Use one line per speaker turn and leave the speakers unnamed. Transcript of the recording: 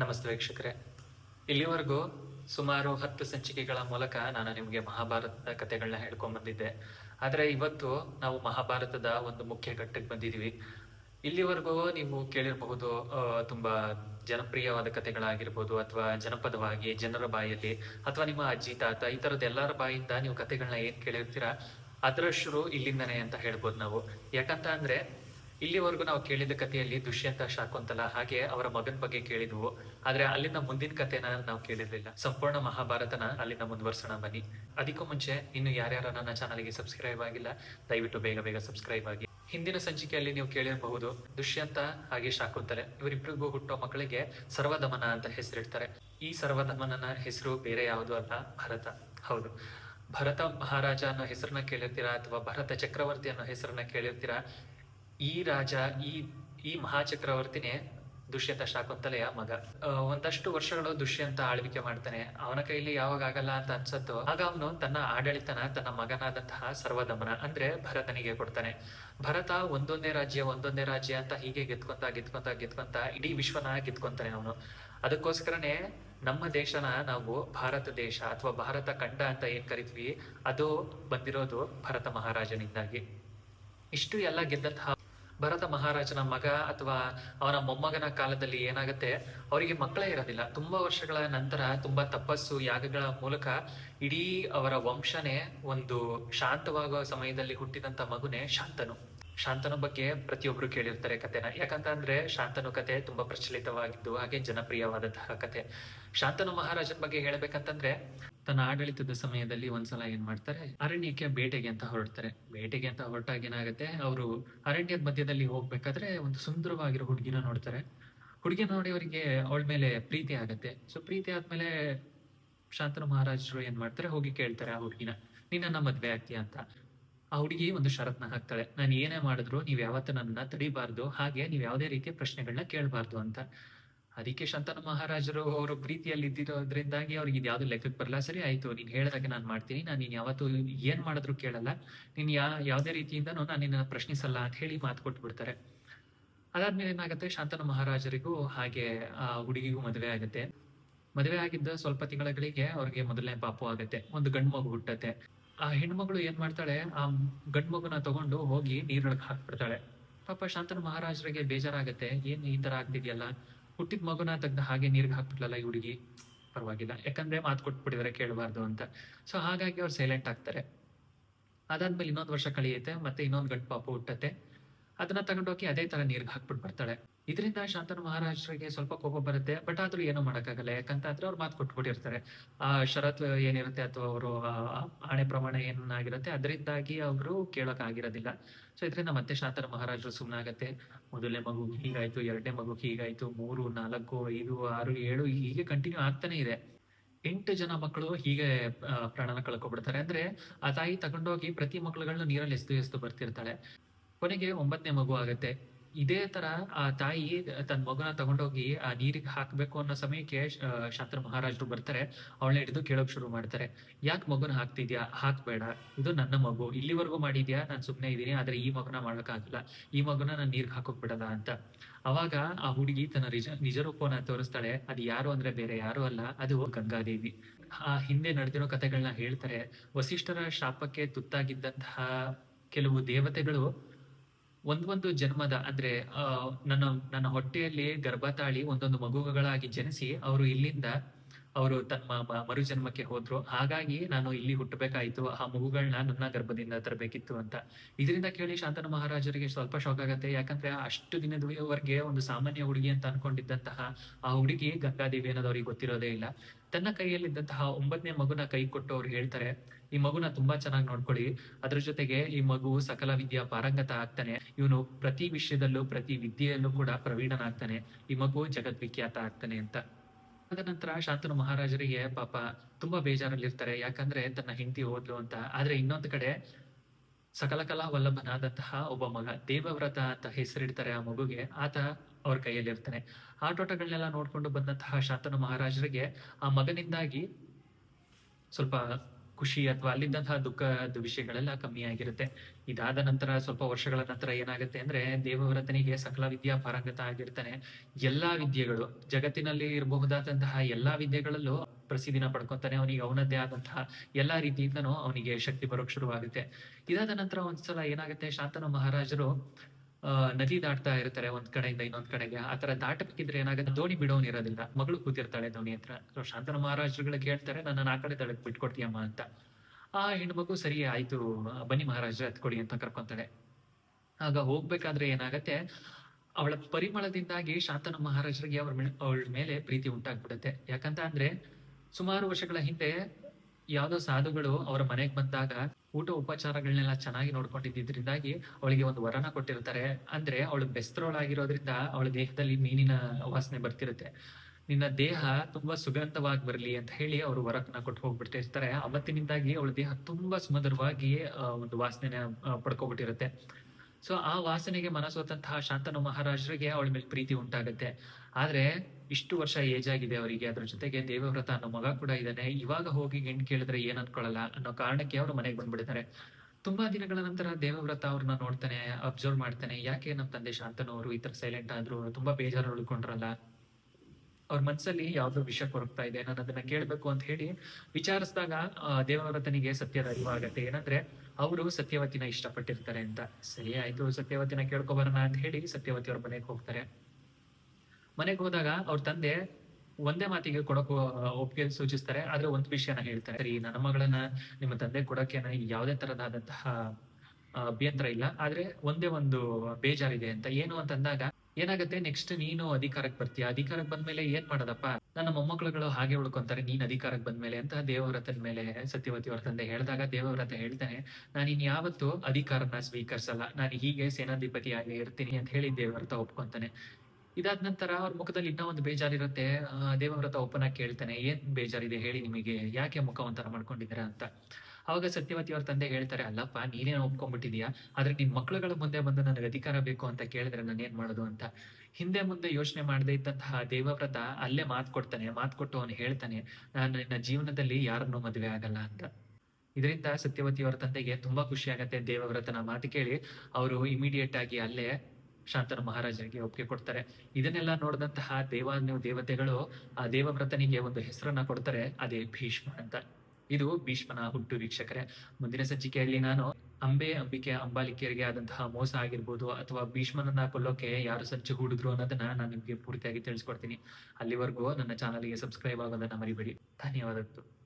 ನಮಸ್ತೆ ವೀಕ್ಷಕರೇ. ಇಲ್ಲಿವರೆಗೂ ಸುಮಾರು ಹತ್ತು ಸಂಚಿಕೆಗಳ ಮೂಲಕ ನಾನು ನಿಮಗೆ ಮಹಾಭಾರತದ ಕಥೆಗಳನ್ನ ಹೇಳ್ಕೊಂಡ್ ಬಂದಿದ್ದೆ. ಆದರೆ ಇವತ್ತು ನಾವು ಮಹಾಭಾರತದ ಒಂದು ಮುಖ್ಯ ಘಟ್ಟಕ್ಕೆ ಬಂದಿದ್ದೀವಿ ಇಲ್ಲಿವರೆಗೂ ನೀವು ಕೇಳಿರಬಹುದು ತುಂಬಾ ಜನಪ್ರಿಯವಾದ ಕಥೆಗಳಾಗಿರ್ಬೋದು, ಅಥವಾ ಜನಪದವಾಗಿ, ಜನರ ಬಾಯಲ್ಲಿ, ಅಥವಾ ನಿಮ್ಮ ಅಜ್ಜಿ, ತಾತ, ಈ ತರದ ಎಲ್ಲರ ಬಾಯಿಂದ ನೀವು ಕಥೆಗಳನ್ನ ಏನ್ ಕೇಳಿರ್ತೀರಾ ಅದರ ಶುರು ಇಲ್ಲಿಂದನೇ ಅಂತ ಹೇಳ್ಬೋದು ನಾವು. ಯಾಕಂತ ಅಂದ್ರೆ ಇಲ್ಲಿವರೆಗೂ ನಾವು ಕೇಳಿದ ಕಥೆಯಲ್ಲಿ ದುಷ್ಯಂತ, ಶಾಕುಂತಲ ಹಾಗೆ ಅವರ ಮಗನ ಬಗ್ಗೆ ಕೇಳಿದ್ವು. ಆದ್ರೆ ಅಲ್ಲಿಂದ ಮುಂದಿನ ಕಥೆನ ನಾವು ಕೇಳಿರ್ಲಿಲ್ಲ. ಸಂಪೂರ್ಣ ಮಹಾಭಾರತನ ಅಲ್ಲಿಂದ ಮುಂದುವರ್ಸೋಣ ಬನ್ನಿ. ಅದಕ್ಕೂ ಮುಂಚೆ ಇನ್ನು ಯಾರ್ಯಾರು ನನ್ನ ಚಾನಲ್ಗೆ ಸಬ್ಸ್ಕ್ರೈಬ್ ಆಗಿಲ್ಲ, ದಯವಿಟ್ಟು ಬೇಗ ಬೇಗ ಸಬ್ಸ್ಕ್ರೈಬ್ ಆಗಿ. ಹಿಂದಿನ ಸಂಚಿಕೆಯಲ್ಲಿ ನೀವು ಕೇಳಿರಬಹುದು ದುಷ್ಯಂತ ಹಾಗೆ ಶಾಕುಂತಲೆ. ಇವರಿಬ್ಬರಿಗೂ ಹುಟ್ಟೋ ಮಕ್ಕಳಿಗೆ ಸರ್ವದಮನ ಅಂತ ಹೆಸರಿಡ್ತಾರೆ. ಈ ಸರ್ವದಮನನ ಹೆಸರು ಬೇರೆ ಯಾವುದು ಅಲ್ಲ, ಭರತ. ಹೌದು. ಭರತ ಮಹಾರಾಜ ಅನ್ನೋ ಹೆಸರನ್ನ ಕೇಳಿರ್ತೀರಾ ಅಥವಾ ಭರತ ಚಕ್ರವರ್ತಿ ಅನ್ನೋ ಹೆಸರನ್ನ ಕೇಳಿರ್ತೀರಾ? ಈ ರಾಜ, ಈ ಈ ಮಹಾಚಕ್ರವರ್ತಿನೇ ದುಷ್ಯಂತ ಶಾಕುಂತಲೆಯ ಮಗ. ಒಂದಷ್ಟು ವರ್ಷಗಳು ದುಷ್ಯಂತ ಆಳ್ವಿಕೆ ಮಾಡ್ತಾನೆ. ಅವನ ಕೈಲಿ ಯಾವಾಗ ಆಗಲ್ಲ ಅಂತ ಅನ್ಸತ್ತೋ ಆಗ ಅವನು ತನ್ನ ಆಡಳಿತನ, ತನ್ನ ಮಗನಾದಂತಹ ಸರ್ವದಮನ ಅಂದ್ರೆ ಭರತನಿಗೆ ಕೊಡ್ತಾನೆ. ಭರತ ಒಂದೊಂದೇ ರಾಜ್ಯ ಒಂದೊಂದೇ ರಾಜ್ಯ ಅಂತ ಹೀಗೆ ಗೆದ್ಕೊಂತ ಗೆದ್ಕೊಂತ ಗೆದ್ಕೊಂತ ಇಡೀ ವಿಶ್ವನ ಗೆದ್ಕೊಂತಾನೆ ಅವನು. ಅದಕ್ಕೋಸ್ಕರನೇ ನಮ್ಮ ದೇಶನ ನಾವು ಭಾರತ ದೇಶ ಅಥವಾ ಭಾರತ ಖಂಡ ಅಂತ ಏನ್ ಕರಿತೀವಿ, ಅದು ಬಂದಿರೋದು ಭರತ ಮಹಾರಾಜನಿಂದಾಗಿ. ಇಷ್ಟು ಎಲ್ಲ ಗೆದ್ದಂತಹ ಭರತ ಮಹಾರಾಜನ ಮಗ ಅಥವಾ ಅವನ ಮೊಮ್ಮಗನ ಕಾಲದಲ್ಲಿ ಏನಾಗುತ್ತೆ? ಅವರಿಗೆ ಮಕ್ಕಳೇ ಇರೋದಿಲ್ಲ. ತುಂಬಾ ವರ್ಷಗಳ ನಂತರ ತುಂಬಾ ತಪಸ್ಸು, ಯಾಗಗಳ ಮೂಲಕ ಇಡೀ ಅವರ ವಂಶನೇ ಒಂದು ಶಾಂತವಾಗುವ ಸಮಯದಲ್ಲಿ ಹುಟ್ಟಿದಂತ ಮಗುನೇ ಶಾಂತನು. ಶಾಂತನು ಬಗ್ಗೆ ಪ್ರತಿಯೊಬ್ರು ಕೇಳಿರ್ತಾರೆ ಕಥೆನ. ಯಾಕಂತ ಅಂದ್ರೆ ಶಾಂತನು ಕತೆ ತುಂಬಾ ಪ್ರಚಲಿತವಾಗಿದ್ದು ಹಾಗೆ ಜನಪ್ರಿಯವಾದಂತಹ ಕತೆ ಶಾಂತನು ಮಹಾರಾಜನ ಬಗ್ಗೆ ಹೇಳ್ಬೇಕಂತಂದ್ರೆ ತನ್ನ ಆಡಳಿತದ ಸಮಯದಲ್ಲಿ ಒಂದ್ಸಲ ಏನ್ ಮಾಡ್ತಾರೆ? ಅರಣ್ಯಕ್ಕೆ ಬೇಟೆಗೆ ಅಂತ ಹೊರಡ್ತಾರೆ. ಬೇಟೆಗೆ ಅಂತ ಹೊರಟಾಗ ಏನಾಗುತ್ತೆ? ಅವರು ಅರಣ್ಯದ ಮಧ್ಯದಲ್ಲಿ ಹೋಗ್ಬೇಕಾದ್ರೆ ಒಂದು ಸುಂದರವಾಗಿರೋ ಹುಡುಗಿನ ನೋಡ್ತಾರೆ. ಹುಡುಗಿ ನೋಡಿ ಅವರಿಗೆ ಅವಳ ಮೇಲೆ ಪ್ರೀತಿ ಆಗತ್ತೆ. ಸೊ ಪ್ರೀತಿ ಆದ್ಮೇಲೆ ಶಾಂತನು ಮಹಾರಾಜರು ಏನ್ ಮಾಡ್ತಾರೆ? ಹೋಗಿ ಕೇಳ್ತಾರೆ ಆ ಹುಡುಗಿನ ನಿನ್ನ ಮದ್ವೆ ಆಗ್ತೀಯ ಅಂತ. ಆ ಹುಡುಗಿ ಒಂದು ಷರತ್ನ ಹಾಕ್ತಾಳೆ. ನಾನು ಏನೇ ಮಾಡಿದ್ರು, ನೀವ್ ಯಾವತ್ತೂ ನನ್ನ ತಡಿಬಾರ್ದು. ಹಾಗೆ ನೀವ್ ಯಾವುದೇ ರೀತಿಯ ಪ್ರಶ್ನೆಗಳನ್ನ ಕೇಳಬಾರ್ದು ಅಂತ. ಅದಕ್ಕೆ ಶಂತನ ಮಹಾರಾಜರು ಅವರು ಪ್ರೀತಿಯಲ್ಲಿ ಇದ್ದಿರೋದ್ರಿಂದಾಗಿ ಅವ್ರಿಗೆ ಇದು ಯಾವ್ದು ಲೆಕ್ಕಕ್ಕೆ ಬರಲ್ಲ. ಸರಿ, ಆಯ್ತು, ನೀನ್ ಹೇಳಿದಾಗ ನಾನು ಮಾಡ್ತೀನಿ. ನಾನು ನೀನ್ ಯಾವತ್ತು ಏನ್ ಮಾಡಿದ್ರು ಕೇಳಲ್ಲ. ನೀನ್ ಯಾ, ಯಾವ್ದೇ ರೀತಿಯಿಂದನೂ ನಾನು ನಿನ್ನ ಪ್ರಶ್ನಿಸಲ್ಲ ಅಂತ ಹೇಳಿ ಮಾತು ಕೊಟ್ಬಿಡ್ತಾರೆ. ಅದಾದ್ಮೇಲೆ ಏನಾಗುತ್ತೆ, ಶಾಂತನ ಮಹಾರಾಜರಿಗೂ ಹಾಗೆ, ಆ ಹುಡುಗಿಗೂ ಮದುವೆ ಆಗುತ್ತೆ. ಮದುವೆ ಆಗಿದ್ದ ಸ್ವಲ್ಪ ತಿಂಗಳಗಳಿಗೆ ಅವ್ರಿಗೆ ಮೊದಲನೇ ಪಾಪು ಆಗುತ್ತೆ. ಒಂದು ಗಂಡು ಮಗು ಹುಟ್ಟತ್ತೆ. ಆ ಹೆಣ್ಮಗಳು ಏನ್ ಮಾಡ್ತಾಳೆ, ಆ ಗಂಡು ಮಗುನ ತಗೊಂಡು ಹೋಗಿ ನೀರೊಳಗೆ ಹಾಕ್ಬಿಡ್ತಾಳೆ. ಪಾಪ ಶಾಂತನ ಮಹಾರಾಜರಿಗೆ ಬೇಜಾರಾಗತ್ತೆ. ಏನ್ ಈ ತರ ಆಗ್ತಿದ್ಯಲ್ಲ? ಹುಟ್ಟಿದ ಮಗುನ ತೆಗ್ದು ಹಾಗೆ ನೀರಿಗೆ ಹಾಕ್ಬಿಟ್ಲಲ್ಲ ಈ ಹುಡುಗಿ? ಪರವಾಗಿಲ್ಲ. ಯಾಕಂದ್ರೆ ಮಾತು ಕೊಟ್ಬಿಟ್ಟಿದ್ದಾರೆ, ಕೇಳಬಾರ್ದು ಅಂತ. ಸೊ ಹಾಗಾಗಿ ಅವ್ರು ಸೈಲೆಂಟ್ ಆಗ್ತಾರೆ. ಅದಾದ್ಮೇಲೆ ಇನ್ನೊಂದು ವರ್ಷ ಕಳೆಯುತ್ತೆ, ಮತ್ತೆ ಇನ್ನೊಂದು ಗಂಡು ಪಾಪು ಹುಟ್ಟತ್ತೆ. ಅದನ್ನ ತಗೊಂಡೋಗಿ ಅದೇ ತರ ನೀರ್ಗೆ ಹಾಕ್ಬಿಟ್ಟು ಬರ್ತಾಳೆ. ಇದರಿಂದ ಶಾಂತನು ಮಹಾರಾಜರಿಗೆ ಸ್ವಲ್ಪ ಕೋಪ ಬರುತ್ತೆ, ಬಟ್ ಆದ್ರೂ ಏನೂ ಮಾಡಕ್ಕಾಗಲ್ಲ. ಯಾಕಂತ ಆದ್ರೆ ಅವ್ರು ಮಾತು ಕೊಟ್ಬಿಟ್ಟಿರ್ತಾರೆ. ಆ ಶರತ್ ಏನಿರುತ್ತೆ ಅಥವಾ ಅವರು ಆಣೆ ಪ್ರಮಾಣ ಏನಾಗಿರುತ್ತೆ ಅದರಿಂದಾಗಿ ಅವರು ಕೇಳಕ್ ಆಗಿರೋದಿಲ್ಲ. ಸೊ ಇದರಿಂದ ಮತ್ತೆ ಶಾಂತನ ಮಹಾರಾಜರು ಸುಮ್ಮನಾಗತ್ತೆ ಮೊದಲನೇ ಮಗು ಹೀಗಾಯ್ತು, ಎರಡನೇ ಮಗು ಹೀಗಾಯ್ತು, ಮೂರು, ನಾಲ್ಕು, ಐದು, ಆರು, ಏಳು, ಹೀಗೆ ಕಂಟಿನ್ಯೂ ಆಗ್ತಾನೆ ಇದೆ. ಎಂಟು ಜನ ಮಕ್ಕಳು ಹೀಗೆ ಪ್ರಾಣನ ಕಳ್ಕೊಬಿಡ್ತಾರೆ ಅಂದ್ರೆ ಆ ತಾಯಿ ತಗೊಂಡೋಗಿ ಪ್ರತಿ ಮಕ್ಕಳುಗಳನ್ನ ನೀರಲ್ಲಿ ಎಸ್ತು ಎಸ್ತು ಬರ್ತಿರ್ತಾಳೆ. ಕೊನೆಗೆ ಒಂಬತ್ತನೇ ಮಗು ಆಗತ್ತೆ. ಇದೇ ತರ ಆ ತಾಯಿ, ತನ್ನ ಮಗುನ ತಗೊಂಡೋಗಿ ಆ ನೀರಿಗೆ ಹಾಕ್ಬೇಕು ಅನ್ನೋ ಸಮಯಕ್ಕೆ ಶಾಸ್ತ್ರ ಮಹಾರಾಜರು ಬರ್ತಾರೆ. ಅವಳನ್ನ ಹಿಡಿದು ಕೇಳೋಕ್ ಶುರು ಮಾಡ್ತಾರೆ. ಯಾಕೆ ಮಗುನ ಹಾಕ್ತಿದ್ಯಾ? ಹಾಕ್ಬೇಡ. ಇದು ನನ್ನ ಮಗು. ಇಲ್ಲಿವರೆಗೂ ಮಾಡಿದ್ಯಾ? ನಾನು ಸುಮ್ಮನೆ ಇದ್ದೀನಿ, ಆದ್ರೆ ಈ ಮಗುನ ಮಾಡೋಕ್ಕಾಗಲ್ಲ. ಈ ಮಗುನ ನಾನು ನೀರ್ಗೆ ಹಾಕೋಕ್ ಬಿಡಲ್ಲ ಅಂತ. ಅವಾಗ ಆ ಹುಡುಗಿ ತನ್ನ ನಿಜ ನಿಜ ರೂಪವನ್ನ ತೋರಿಸ್ತಾಳೆ. ಅದು ಯಾರು ಅಂದ್ರೆ ಬೇರೆ ಯಾರು ಅಲ್ಲ, ಅದು ಗಂಗಾದೇವಿ. ಆ ಹಿಂದೆ ನಡೆದಿರೋ ಕಥೆಗಳನ್ನ ಹೇಳ್ತಾರೆ. ವಸಿಷ್ಠರ ಶಾಪಕ್ಕೆ ತುತ್ತಾಗಿದ್ದಂತಹ ಕೆಲವು ದೇವತೆಗಳು ಒಂದೊಂದು ಜನ್ಮದ ಅಂದ್ರೆ ನನ್ನ ನನ್ನ ಹೊಟ್ಟೆಯಲ್ಲಿ ಗರ್ಭ ತಾಳಿ ಒಂದೊಂದು ಮಗುಗಳಾಗಿ ಜನಿಸಿ ಅವರು ಇಲ್ಲಿಂದ ಅವರು ತಮ್ಮ ಮರುಜನ್ಮಕ್ಕೆ ಮರು ಜನ್ಮಕ್ಕೆ ಹೋದ್ರು. ಹಾಗಾಗಿ ನಾನು ಇಲ್ಲಿ ಹುಟ್ಟಬೇಕಾಯ್ತು. ಆ ಮಗುಗಳನ್ನ ನನ್ನ ಗರ್ಭದಿಂದ ತರಬೇಕಿತ್ತು ಅಂತ. ಇದರಿಂದ ಕೇಳಿ ಶಾಂತನು ಮಹಾರಾಜರಿಗೆ ಸ್ವಲ್ಪ ಶಾಕ್ ಆಗತ್ತೆ. ಯಾಕಂದ್ರೆ ಅಷ್ಟು ದಿನದವರೆಗೆ ಒಂದು ಸಾಮಾನ್ಯ ಹುಡುಗಿ ಅಂತ ಅನ್ಕೊಂಡಿದ್ದಂತಹ ಆ ಹುಡುಗಿ ಗಂಗಾದೇವಿ ಅನ್ನೋದು ಅವ್ರಿಗೆ ಗೊತ್ತಿರೋದೇ ಇಲ್ಲ. ತನ್ನ ಕೈಯಲ್ಲಿದ್ದಂತಹ ಒಂಬತ್ತನೇ ಮಗುನ ಕೈ ಕೊಟ್ಟು ಅವ್ರು ಹೇಳ್ತಾರೆ, ಈ ಮಗುನ ತುಂಬಾ ಚೆನ್ನಾಗಿ ನೋಡ್ಕೊಳ್ಳಿ. ಅದ್ರ ಜೊತೆಗೆ ಈ ಮಗು ಸಕಲ ವಿದ್ಯಾ ಪಾರಂಗತ ಆಗ್ತಾನೆ. ಇವನು ಪ್ರತಿ ವಿಷಯದಲ್ಲೂ, ಪ್ರತಿ ವಿದ್ಯೆಯಲ್ಲೂ ಕೂಡ ಪ್ರವೀಣನಾಗ್ತಾನೆ. ಈ ಮಗು ಜಗದ್ವಿಖ್ಯಾತ ಆಗ್ತಾನೆ ಅಂತ. ಅದ ನಂತರ ಶಾಂತನು ಮಹಾರಾಜರಿಗೆ, ಪಾಪ ತುಂಬಾ ಬೇಜಾರಲ್ಲಿರ್ತಾರೆ, ಯಾಕಂದ್ರೆ ತನ್ನ ಹೆಂಡತಿ ಹೋದ್ಲು ಅಂತ. ಆದ್ರೆ ಇನ್ನೊಂದು ಕಡೆ ಸಕಲ ಕಲಾ ವಲ್ಲಭನಾದಂತಹ ಒಬ್ಬ ಮಗ, ದೇವವ್ರತ ಅಂತ ಹೆಸರಿಡ್ತಾರೆ ಆ ಮಗುಗೆ, ಆತ ಅವ್ರ ಕೈಯಲ್ಲಿರ್ತಾನೆ. ಆಟೋಟಗಳನ್ನೆಲ್ಲ ನೋಡ್ಕೊಂಡು ಬಂದಂತಹ ಶಾಂತನು ಮಹಾರಾಜರಿಗೆ, ಆ ಮಗನಿಂದಾಗಿ ಸ್ವಲ್ಪ ಖುಷಿ ಅಥವಾ ಅಲ್ಲಿದ್ದಂತಹ ದುಃಖದ ವಿಷಯಗಳೆಲ್ಲ ಕಮ್ಮಿ ಆಗಿರುತ್ತೆ ಇದಾದ ನಂತರ ಸ್ವಲ್ಪ ವರ್ಷಗಳ ನಂತರ ಏನಾಗುತ್ತೆ ಅಂದ್ರೆ ದೇವವ್ರತನಿಗೆ ಸಕಲ ವಿದ್ಯಾ ಪಾರಂಗತ ಆಗಿರ್ತಾನೆ. ಎಲ್ಲಾ ವಿದ್ಯೆಗಳು ಜಗತ್ತಿನಲ್ಲಿ ಇರಬಹುದಾದಂತಹ ಎಲ್ಲಾ ವಿದ್ಯೆಗಳಲ್ಲೂ ಪ್ರಸಿದ್ಧಿನ ಪಡ್ಕೊತಾನೆ ಅವನಿಗೆ, ಅವನದ್ದೇ ಆದಂತಹ ಎಲ್ಲಾ ರೀತಿಯಿಂದನೂ ಅವನಿಗೆ ಶಕ್ತಿ ಬರೋಕ್ ಶುರುವಾಗುತ್ತೆ. ಇದಾದ ನಂತರ ಒಂದ್ಸಲ ಏನಾಗುತ್ತೆ, ಶಾಂತನು ಮಹಾರಾಜರು ನದಿ ದಾಟ್ತಾ ಇರ್ತಾರೆ ಒಂದ್ ಕಡೆಯಿಂದ ಇನ್ನೊಂದ್ ಕಡೆಗೆ. ಆತರ ದಾಟಬೇಕಿದ್ರೆ ಏನಾಗುತ್ತೆ, ದೋಣಿ ಬಿಡೋನ್ ಇರೋದಿಲ್ಲ. ಮಗಳು ಕೂತಿರ್ತಾಳೆ ದೋಣಿ ಹತ್ರ. ಶಾಂತನ ಮಹಾರಾಜರುಗಳು ಕೇಳ್ತಾರೆ ನನ್ನ ಆ ಕಡೆ ದಾಳಕ್ಕೆ ಬಿಟ್ಕೊಡ್ತೀಯಮ್ಮ ಅಂತ. ಆ ಹೆಣ್ಮಗು ಸರಿ ಆಯ್ತು, ಬನ್ನಿ ಮಹಾರಾಜ ಹತ್ಕೊಡಿ ಅಂತ ಕರ್ಕೊಂತಾಳೆ. ಆಗ ಹೋಗ್ಬೇಕಾದ್ರೆ ಏನಾಗತ್ತೆ, ಅವಳ ಪರಿಮಳದಿಂದಾಗಿ ಶಾಂತನು ಮಹಾರಾಜರಿಗೆ ಅವ್ರ ಅವಳ ಮೇಲೆ ಪ್ರೀತಿ ಉಂಟಾಗ್ಬಿಡುತ್ತೆ. ಯಾಕಂತ ಅಂದ್ರೆ ಸುಮಾರು ವರ್ಷಗಳ ಹಿಂದೆ ಯಾವ್ದೋ ಸಾಧುಗಳು ಅವರ ಮನೆಗೆ ಬಂದಾಗ ಊಟ ಉಪಚಾರಗಳನ್ನೆಲ್ಲ ಚೆನ್ನಾಗಿ ನೋಡ್ಕೊಂಡಿದ್ದರಿಂದಾಗಿ ಅವಳಿಗೆ ಒಂದು ವರನ ಕೊಟ್ಟಿರ್ತಾರೆ. ಅಂದ್ರೆ, ಅವಳು ಬೆಸ್ತ್ರೋಳಾಗಿರೋದ್ರಿಂದ ಅವಳ ದೇಹದಲ್ಲಿ ಮೀನಿನ ವಾಸನೆ ಬರ್ತಿರುತ್ತೆ. ನಿನ್ನ ದೇಹ ತುಂಬಾ ಸುಗಂಧವಾಗಿ ಬರ್ಲಿ ಅಂತ ಹೇಳಿ ಅವರು ವರಕನ ಕೊಟ್ಟು ಹೋಗ್ಬಿಟ್ಟಿರ್ತಾರೆ ಅವತ್ತಿನಿಂದಾಗಿ ಅವಳ ದೇಹ ತುಂಬಾ ಸುಮಧುರವಾಗಿ ಒಂದು ವಾಸನೆನ ಪಡ್ಕೊಬಿಟ್ಟಿರುತ್ತೆ ಸೊ ಆ ವಾಸನೆಗೆ ಮನಸೋತಂತಹ ಶಾಂತನು ಮಹಾರಾಜರಿಗೆ ಅವಳ ಮೇಲೆ ಪ್ರೀತಿ ಉಂಟಾಗುತ್ತೆ. ಆದ್ರೆ, ಇಷ್ಟು ವರ್ಷ ಏಜ್ ಆಗಿದೆ ಅವರಿಗೆ. ಅದ್ರ ಜೊತೆಗೆ ದೇವವ್ರತ ಅನ್ನೋ ಮಗ ಕೂಡ ಇದ್ದಾನೆ. ಇವಾಗ ಹೋಗಿ ಹೆಣ್ ಕೇಳಿದ್ರೆ ಏನ್ ಅನ್ಕೊಳ್ಳಲ್ಲ ಅನ್ನೋ ಕಾರಣಕ್ಕೆ ಅವರು ಮನೆಗೆ ಬಂದ್ಬಿಡ್ತಾರೆ ತುಂಬಾ ದಿನಗಳ ನಂತರ ದೇವವ್ರತ ಅವ್ರನ್ನ ನೋಡ್ತಾನೆ, ಅಬ್ಸರ್ವ್ ಮಾಡ್ತಾನೆ. ಯಾಕೆ ನಮ್ಮ ತಂದೆ ಶಾಂತನು ಅವರು ಈ ತರ ಸೈಲೆಂಟ್ ಆದ್ರು? ತುಂಬಾ ಬೇಜಾರು ಉಳ್ಕೊಂಡ್ರಲ್ಲ? ಅವ್ರ ಮನ್ಸಲ್ಲಿ ಯಾವ್ದೋ ವಿಷಯ ಕೊರಗ್ತಾ ಇದೆ, ನಾನು ಅದನ್ನ ಕೇಳ್ಬೇಕು ಅಂತ ಹೇಳಿ ವಿಚಾರಿಸಿದಾಗ ದೇವವ್ರತನಿಗೆ ಸತ್ಯದ ಅರಿವಾಗತ್ತೆ. ಏನಂದ್ರೆ, ಅವರು ಸತ್ಯವತಿನ ಇಷ್ಟಪಟ್ಟಿರ್ತಾರೆ ಅಂತ. ಸರಿ ಆಯ್ತು, ಸತ್ಯವತಿನ ಕೇಳ್ಕೊಬರೋಣ ಅಂತ ಹೇಳಿ ಸತ್ಯವತಿ ಅವ್ರ ಮನೆಗೆ ಹೋಗ್ತಾರೆ. ಮನೆಗೆ ಹೋದಾಗ ಅವ್ರ ತಂದೆ ಒಂದೇ ಮಾತಿಗೆ ಕೊಡಕ್ ಒಪ್ಪಿಗೆ ಸೂಚಿಸ್ತಾರೆ, ಆದ್ರೆ ಒಂದ್ ವಿಷಯನ ಹೇಳ್ತಾರೆ. ಸರಿ, ನನ್ನ ಮಗಳನ್ನ ನಿಮ್ಮ ತಂದೆ ಕೊಡಕ್ಕೆ ಯಾವುದೇ ತರದಾದಂತಹ ಅಭ್ಯಂತರ ಇಲ್ಲ, ಆದ್ರೆ ಒಂದೇ ಒಂದು ಬೇಜಾರಿದೆ ಅಂತ. ಏನು ಅಂತಂದಾಗ ಏನಾಗುತ್ತೆ? ನೆಕ್ಸ್ಟ್ ನೀನು ಅಧಿಕಾರಕ್ಕೆ ಬರ್ತೀಯ? ಅಧಿಕಾರಕ್ಕೆ ಬಂದ್ಮೇಲೆ ಏನ್ ಮಾಡೋದಪ್ಪ? ನನ್ನ ಮೊಮ್ಮಕ್ಕಳುಗಳು ಹಾಗೆ ಉಳ್ಕೊಂತಾರೆ, ನೀನ್ ಅಧಿಕಾರಕ್ಕೆ ಬಂದ್ಮೇಲೆ ಅಂತ ದೇವವ್ರತನ ಮೇಲೆ ಸತ್ಯವತಿ ಅವ್ರ ತಂದೆ ಹೇಳಿದಾಗ ದೇವವ್ರತ ಹೇಳ್ತಾನೆ, ನಾನು ಇನ್ ಯಾವತ್ತೂ ಅಧಿಕಾರನ ಸ್ವೀಕರಿಸಲ್ಲ. ನಾನು ಹೀಗೆ ಸೇನಾಧಿಪತಿಯಾಗಿ ಇರ್ತೀನಿ ಅಂತ ಹೇಳಿ ದೇವವ್ರತ ಒಪ್ಕೊಂತಾನೆ. ಇದಾದ ನಂತರ ಅವ್ರ ಮುಖದಲ್ಲಿ ಇನ್ನೂ ಒಂದು ಬೇಜಾರಿರುತ್ತೆ. ದೇವವ್ರತ ಒಪ್ಪನ ಕೇಳ್ತಾನೆ. ಏನ್ ಬೇಜಾರಿದೆ ಹೇಳಿ ನಿಮಗೆ? ಯಾಕೆ ಮುಖವಂತರ ಮಾಡ್ಕೊಂಡಿದ್ದೀರಾ ಅಂತ. ಅವಾಗ ಸತ್ಯವತಿ ಅವ್ರ ತಂದೆ ಹೇಳ್ತಾರೆ, ಅಲ್ಲಪ್ಪ, ನೀನೇನೋ ಒಪ್ಕೊಂಡ್ಬಿಟ್ಟಿದ್ಯಾ? ಆದ್ರೆ ನಿನ್ ಮಕ್ಳುಗಳ ಮುಂದೆ ಬಂದು ನನಗೆ ಅಧಿಕಾರ ಬೇಕು ಅಂತ ಕೇಳಿದ್ರೆ ನಾನು ಏನ್ ಮಾಡೋದು ಅಂತ. ಹಿಂದೆ ಮುಂದೆ ಯೋಚನೆ ಮಾಡದೇ ಇದ್ದಂತಹ ದೇವವ್ರತ ಅಲ್ಲೇ ಮಾತು ಕೊಡ್ತಾನೆ, ಮಾತು ಕೊಟ್ಟು ಅವನು ಹೇಳ್ತಾನೆ, ನಾನು ನಿನ್ನ ಜೀವನದಲ್ಲಿ ಯಾರನ್ನೂ ಮದುವೆ ಆಗಲ್ಲ ಅಂತ. ಇದರಿಂದ ಸತ್ಯವತಿ ಅವರ ತಂದೆಗೆ ತುಂಬಾ ಖುಷಿ ಆಗತ್ತೆ. ದೇವವ್ರತನ ಮಾತು ಕೇಳಿ, ಅವರು ಇಮಿಡಿಯೇಟ್ ಆಗಿ ಅಲ್ಲೇ ಶಾಂತನು ಮಹಾರಾಜರಿಗೆ ಒಪ್ಪಿಗೆ ಕೊಡ್ತಾರೆ. ಇದನ್ನೆಲ್ಲ ನೋಡಿದಂತಹ ದೇವಾನು ದೇವತೆಗಳು ಆ ದೇವವ್ರತನಿಗೆ ಒಂದು ಹೆಸರನ್ನ ಕೊಡ್ತಾರೆ, ಅದೇ ಭೀಷ್ಮ ಅಂತ. ಇದು ಭೀಷ್ಮನ ಹುಟ್ಟು ವೀಕ್ಷಕರೇ. ಮುಂದಿನ ಸಂಚಿಕೆಯಲ್ಲಿ ನಾನು ಅಂಬೆ, ಅಂಬಿಕೆ, ಅಂಬಾಲಿಕೆಯರಿಗೆ ಆದಂತಹ ಮೋಸ ಆಗಿರ್ಬೋದು ಅಥವಾ ಭೀಷ್ಮನನ್ನ ಕೊಲ್ಲೋಕೆ ಯಾರು ಸಂಚು ಹೂಡಿದ್ರು ಅನ್ನೋದನ್ನ ನಾನು ನಿಮ್ಗೆ ಪೂರ್ತಿಯಾಗಿ ತಿಳಿಸ್ಕೊಡ್ತೀನಿ. ಅಲ್ಲಿವರೆಗೂ ನನ್ನ ಚಾನಲ್ಗೆ ಸಬ್ಸ್ಕ್ರೈಬ್ ಆಗೋದನ್ನ ಮರಿಬೇಡಿ. ಧನ್ಯವಾದಗಳು.